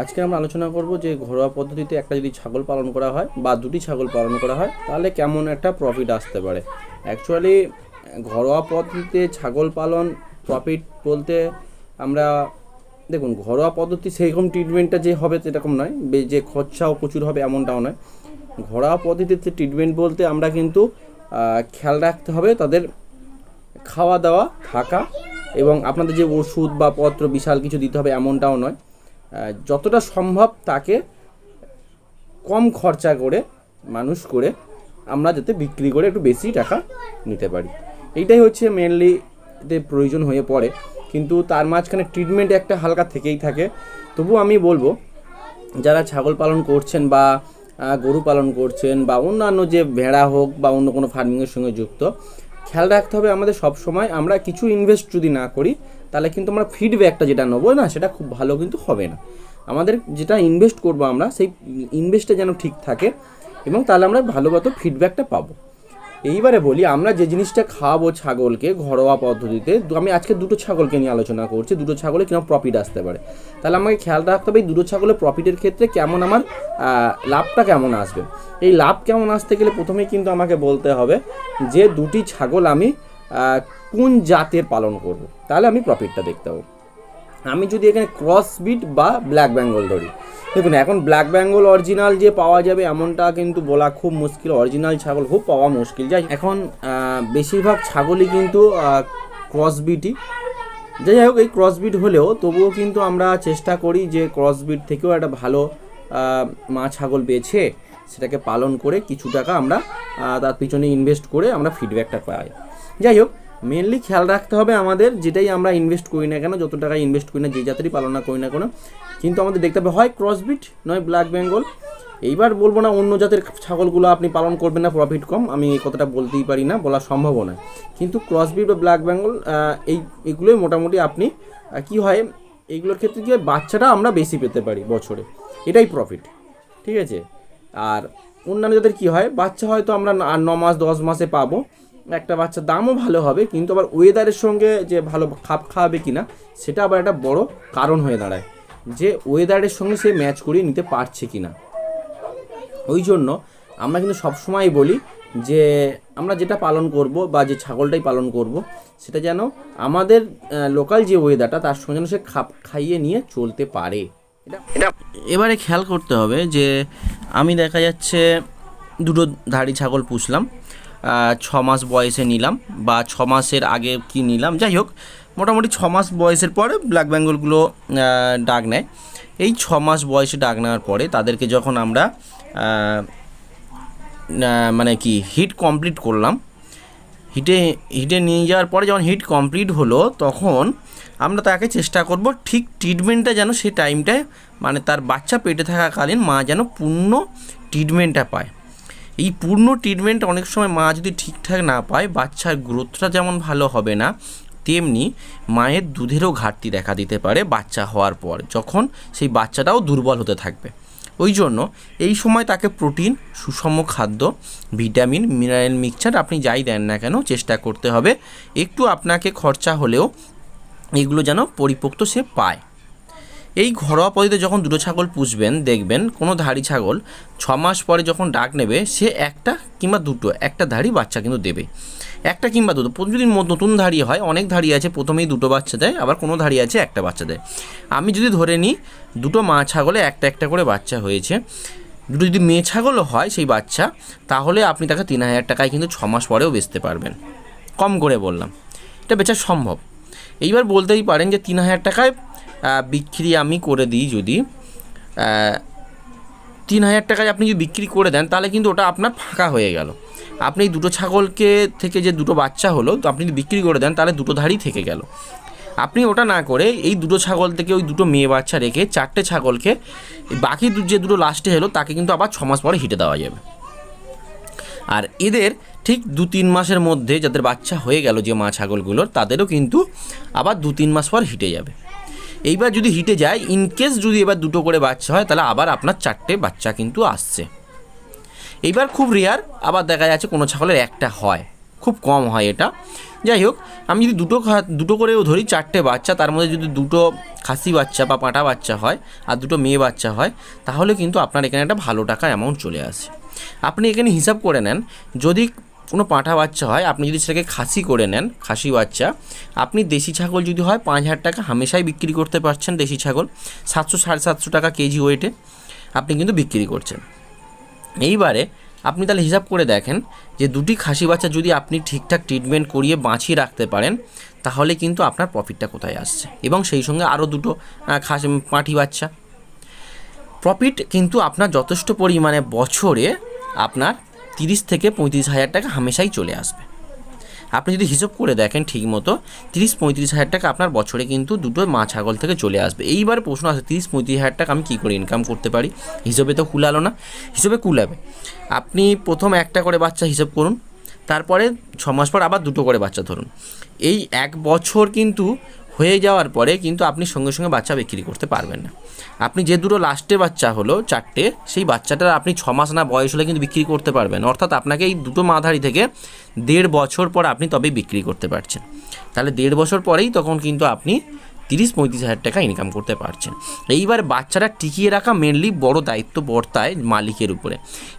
আজকে আমরা আলোচনা করব যে ঘরোয়া পদ্ধতিতে একটা যদি ছাগল পালন করা হয় বা দুটি ছাগল পালন করা হয়, তাহলে কেমন একটা প্রফিট আসতে পারে? অ্যাকচুয়ালি ঘরোয়া পদ্ধতিতে ছাগল পালন প্রফিট বলতে আমরা, দেখুন, ঘরোয়া পদ্ধতি সেরকম ট্রিটমেন্টটা যে হবে সেরকম নয় যে খরচাও প্রচুর হবে এমনটাও নয়। ঘরোয়া পদ্ধতিতে ট্রিটমেন্ট বলতে আমরা কিন্তু খেয়াল রাখতে হবে তাদের খাওয়া দাওয়া থাকা এবং আপনাদের যে ওষুধ বা পত্র, বিশাল কিছু দিতে হবে এমনটাও নয়। যতটা সম্ভব তাকে কম খরচা করে, মানুষ করে, আমরা যাতে বিক্রি করে একটু বেশি টাকা নিতে পারি। এইটাই হচ্ছে মেনলি এতে প্রয়োজন হয়ে পড়ে। কিন্তু তার মাঝখানে ট্রিটমেন্ট একটা হালকা থেকেই থাকে। তবু আমি বলব, যারা ছাগল পালন করছেন বা গরু পালন করছেন বা অন্যান্য যে ভেড়া হোক বা অন্য কোনো ফার্মিংয়ের সঙ্গে যুক্ত খেয়াল রাখতে হবে আমাদের সব সময় আমরা কিছু ইনভেস্ট যদি না করি, তাহলে কিন্তু আমরা ফিডব্যাকটা যেটা নেব না, সেটা খুব ভালো কিন্তু হবে না। আমাদের যেটা ইনভেস্ট করব আমরা, সেই ইনভেস্টটা যেন ঠিক থাকে এবং তাহলে আমরা ভালো মতো ফিডব্যাকটা পাবো। এইবারে বলি, আমরা যে জিনিসটা খাওয়াবো ছাগলকে ঘরোয়া পদ্ধতিতে আমি আজকে দুটো ছাগলকে নিয়ে আলোচনা করছি, দুটো ছাগলে কীরকম প্রফিট আসতে পারে। তাহলে আমাকে খেয়াল রাখতে হবে, এই দুটো ছাগলের প্রফিটের ক্ষেত্রে কেমন আমার লাভটা কেমন আসবে? এই লাভ কেমন আসতে গেলে প্রথমেই কিন্তু আমাকে বলতে হবে যে দুটি ছাগল আমি কোন জাতের পালন করব। তাহলে আমি প্রফিটটা দেখতে পাবো। আমি যদি এখানে ক্রস বিট বা ব্ল্যাক বেঙ্গল ধরি। দেখুন, এখন ব্ল্যাক বেঙ্গল অরিজিনাল যে পাওয়া যাবে এমনটা কিন্তু বলা খুব মুশকিল। অরিজিনাল ছাগল খুব পাওয়া মুশকিল। যাই এখন বেশিরভাগ ছাগলই কিন্তু ক্রস বিটই যাই হোক, এই ক্রস বিট হলেও তবুও কিন্তু আমরা চেষ্টা করি যে ক্রস বিট থেকেও একটা ভালো মা ছাগল বেছে, সেটাকে পালন করে কিছু টাকা আমরা তার পিছনে ইনভেস্ট করে আমরা ফিডব্যাকটা পাই। যাই হোক মেনলি খেয়াল রাখতে হবে আমাদের, যেটাই আমরা ইনভেস্ট করি না কেন, যত টাকা ইনভেস্ট করি না, যে জাতেরই পালন না করি না কেন, কিন্তু আমাদের দেখতে হবে হয় ক্রসবিট নয় ব্ল্যাক বেঙ্গল এইবার বলব না অন্য জাতের ছাগলগুলো আপনি পালন করবেন না প্রফিট কম, আমি এই কথাটা বলতেই পারি না, বলা সম্ভবও নয় কিন্তু ক্রসবিট বা ব্ল্যাক বেঙ্গল এই, এগুলোই মোটামুটি আপনি কি হয় এইগুলোর ক্ষেত্রে কি হয়, বাচ্চাটা আমরা বেশি পেতে পারি বছরে, এটাই প্রফিট ঠিক আছে? আর অন্যান্য জাতের কী হয়, বাচ্চা হয়তো আমরা ন মাস, দশ মাসে পাবো একটা বাচ্চার দামও ভালো হবে, কিন্তু আবার ওয়েদারের সঙ্গে যে ভালো খাপ খাওয়াবে কি না সেটা আবার একটা বড় কারণ হয়ে দাঁড়ায়, যে ওয়েদারের সঙ্গে সে ম্যাচ করিয়ে নিতে পারছে কি না ওই জন্য আমরা কিন্তু সবসময় বলি যে, আমরা যেটা পালন করব বা যে ছাগলটাই পালন করব, সেটা যেন আমাদের লোকাল যে ওয়েদারটা তার সঙ্গে যেন সে খাপ খাইয়ে নিয়ে চলতে পারে। এটা এবারে খেয়াল করতে হবে যে, আমি দেখা যাচ্ছে দুটো ধাড়ি ছাগল পুষলাম ছ মাস বয়সে নিলাম বা ছ মাসের আগে কি নিলাম, যাই হোক, মোটামুটি ছ মাস বয়সের পরে ব্ল্যাক বেঙ্গলগুলো ডাক নেয়। এই ছ মাস বয়সে ডাক নেওয়ার পরে তাদেরকে যখন আমরা মানে কি হিট কমপ্লিট করলাম হিটে হিটে নিয়ে যাওয়ার পরে যখন হিট কমপ্লিট হলো, তখন আমরা তাকে চেষ্টা করব ঠিক ট্রিটমেন্টটা যেন সেই টাইমটায় মানে তার বাচ্চা পেটে থাকাকালীন মা যেন পূর্ণ ট্রিটমেন্টটা পায়। এই পূর্ণ ট্রিটমেন্ট অনেক সময় মা যদি ঠিকঠাক না পায়, বাচ্চার গ্রোথটা যেমন ভালো হবে না, তেমনি মায়ের দুধেরও ঘাটতি দেখা দিতে পারে বাচ্চা হওয়ার পর, যখন সেই বাচ্চাটাও দুর্বল হতে থাকবে। ওই জন্য এই সময় তাকে প্রোটিন সুষম খাদ্য ভিটামিন মিনারেল মিক্সচার আপনি যাই দেন না কেন চেষ্টা করতে হবে। একটু আপনাকে খরচা হলেও এগুলো যেন পরিপোক্ত সে পায়। এই ঘরোয়া পদ্ধতিতে যখন দুটো ছাগল পুষবেন, দেখবেন কোনো ধাড়ি ছাগল ছ মাস পরে যখন ডাক নেবে, সে একটা কিংবা দুটো, একটা ধাড়ি বাচ্চা কিন্তু দেবে। একটা কিংবা দুটো যদি নতুন ধাড়ি হয়, অনেক ধাড়ি আছে, প্রথমেই দুটো বাচ্চা দেয়, আবার কোনো ধাড়ি আছে, একটা বাচ্চা দেয়। আমি যদি ধরে নিই, দুটো মা ছাগলে একটা একটা করে বাচ্চা হয়েছে। দুটো যদি মেয়ে ছাগলও হয় সেই বাচ্চা, তাহলে আপনি তাকে তিন হাজার টাকায় কিন্তু ছ মাস পরেও বেচতে পারবেন। কম করে বললাম। এটা বেচা সম্ভব। এইবার বলতেই পারেন যে তিন হাজার টাকায় বিক্রি আমি করে দিই যদি তিন হাজার টাকায় আপনি যদি বিক্রি করে দেন, তাহলে কিন্তু ওটা আপনার ফাঁকা হয়ে গেল। আপনি এই দুটো ছাগলকে থেকে যে দুটো বাচ্চা হলো, তো আপনি যদি বিক্রি করে দেন, তাহলে দুটো ধাড়ি থেকে গেল। আপনি ওটা না করে এই দুটো ছাগল থেকে ওই দুটো মেয়ে বাচ্চা রেখে চারটে ছাগলকে, বাকি যে দুটো লাস্টে হলো তাকে কিন্তু আবার ছ মাস পরে হিটে দেওয়া যাবে। আর এদের ঠিক দু তিন মাসের মধ্যে যাদের বাচ্চা হয়ে গেল যে মা ছাগলগুলোর, তাদেরও কিন্তু আবার দু তিন মাস পর হিটে যাবে। এইবার যদি হিটে যায় ইনকেস যদি এবার দুটো করে বাচ্চা হয়, তাহলে আবার আপনার চারটে বাচ্চা কিন্তু আসছে। এইবার খুব রেয়ার আবার দেখা যাচ্ছে কোনো ছাগলের একটা হয়। খুব কম হয় এটা। যাই হোক, আমি যদি দুটো দুটো করেও ধরি, চারটে বাচ্চা, তার মধ্যে যদি দুটো খাসি বাচ্চা বা পাঁঠা বাচ্চা হয়, আর দুটো মেয়ে বাচ্চা হয়, তাহলে কিন্তু আপনার এখানে একটা ভালো টাকা অ্যামাউন্ট চলে আসে। আপনি এখানে হিসাব করে নেন, যদি কোনো পাঁঠা বাচ্চা হয়, আপনি যদি সেটাকে খাসি করে নেন, খাসি বাচ্চা, আপনি দেশি ছাগল যদি হয়, পাঁচ হাজার টাকা হামেশাই বিক্রি করতে পারছেন দেশি ছাগল। সাতশো, সাড়ে সাতশো টাকা কেজি ওয়েটে আপনি কিন্তু বিক্রি করছেন। এইবারে আপনি তাহলে হিসাব করে দেখেন যে দুটি খাসি বাচ্চা যদি আপনি ঠিকঠাক ট্রিটমেন্ট করিয়ে বাঁচিয়ে রাখতে পারেন, তাহলে কিন্তু আপনার প্রফিটটা কোথায় আসছে? এবং সেই সঙ্গে আরও দুটো খাসি পাঁঠি বাচ্চা। প্রফিট কিন্তু আপনার যথেষ্ট পরিমাণে বছরে আপনার তিরিশ থেকে পঁয়ত্রিশ হাজার টাকা হামেশাই চলে আসবে। আপনি যদি হিসাব করে দেখেন ঠিক মতো তিরিশ পঁয়ত্রিশ হাজার টাকা আপনার বছরে কিন্তু দুটো মা ছাগল থেকে চলে আসবে। এইবার প্রশ্ন আছে তিরিশ পঁয়ত্রিশ হাজার টাকা আমি কী করে ইনকাম করতে পারি? হিসেবে তো কুলালো না। হিসেবে কুলাবে। আপনি প্রথম একটা করে বাচ্চা হিসাব করুন, তারপরে ছ মাস পর আবার দুটো করে বাচ্চা ধরুন। এই এক বছর কিন্তু হয়ে যাওয়ার পরে কিন্তু আপনি সঙ্গে সঙ্গে বাচ্চা বিক্রি করতে পারবেন না। আপনি যে দুটো লাস্টে বাচ্চা হলো চারটে, সেই বাচ্চাটার আপনি ছ মাস না বয়স হলে কিন্তু বিক্রি করতে পারবেন। অর্থাৎ আপনাকে এই দুটো মাধারি থেকে দেড় বছর পর আপনি তবেই বিক্রি করতে পারছেন। তাহলে দেড় বছর পরেই তখন কিন্তু আপনি তিরিশ পঁয়ত্রিশ হাজার টাকা ইনকাম করতে পারছেন। এইবার বাচ্চাটা টিকিয়ে রাখা মেনলি বড় দায়িত্ব বর্তায় মালিকের উপরে।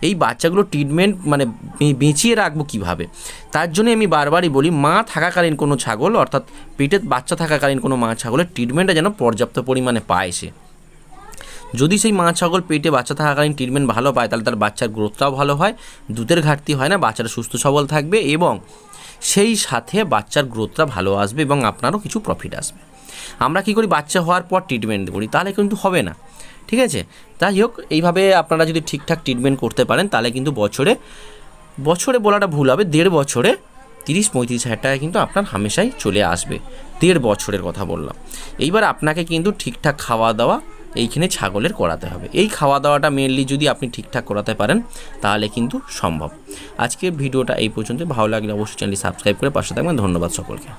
এই বাচ্চাগুলো ট্রিটমেন্ট মানে বেঁচিয়ে রাখব কীভাবে? তার জন্য আমি বারবারই বলি, মা থাকাকালীন কোনো ছাগল, অর্থাৎ পেটে বাচ্চা থাকাকালীন কোনো মা ছাগলের ট্রিটমেন্টটা যেন পর্যাপ্ত পরিমাণে পায় সে। যদি সেই মা ছাগল পেটে বাচ্চা থাকাকালীন ট্রিটমেন্ট ভালো পায়, তাহলে তার বাচ্চার গ্রোথটাও ভালো হয়, দুধের ঘাটতি হয় না, বাচ্চাটা সুস্থ সবল থাকবে এবং সেই সাথে বাচ্চার গ্রোথটা ভালো আসবে এবং আপনারও কিছু প্রফিট আসবে। আমরা কী করি, বাচ্চা হওয়ার পর ট্রিটমেন্ট করি, তাহলে কিন্তু হবে না। ঠিক আছে? তাই হোক, এইভাবে আপনারা যদি ঠিকঠাক ট্রিটমেন্ট করতে পারেন, তাহলে কিন্তু বছরে বছরে বলাটা ভুল হবে, দেড় বছরে তিরিশ, পঁয়ত্রিশ হাজার টাকা কিন্তু আপনার হামেশাই চলে আসবে। দেড় বছরের কথা বললাম। এইবার আপনাকে কিন্তু ঠিকঠাক খাওয়া দাওয়া এইখানে ছাগলের করাতে হবে। এই খাওয়া দাওয়াটা মেনলি যদি আপনি ঠিকঠাক করাতে পারেন, তাহলে কিন্তু সম্ভব। আজকের ভিডিওটা এই পর্যন্ত ভালো লাগলে অবশ্যই চ্যানেলটি সাবস্ক্রাইব করে পাশে থাকবেন। ধন্যবাদ সকলকে।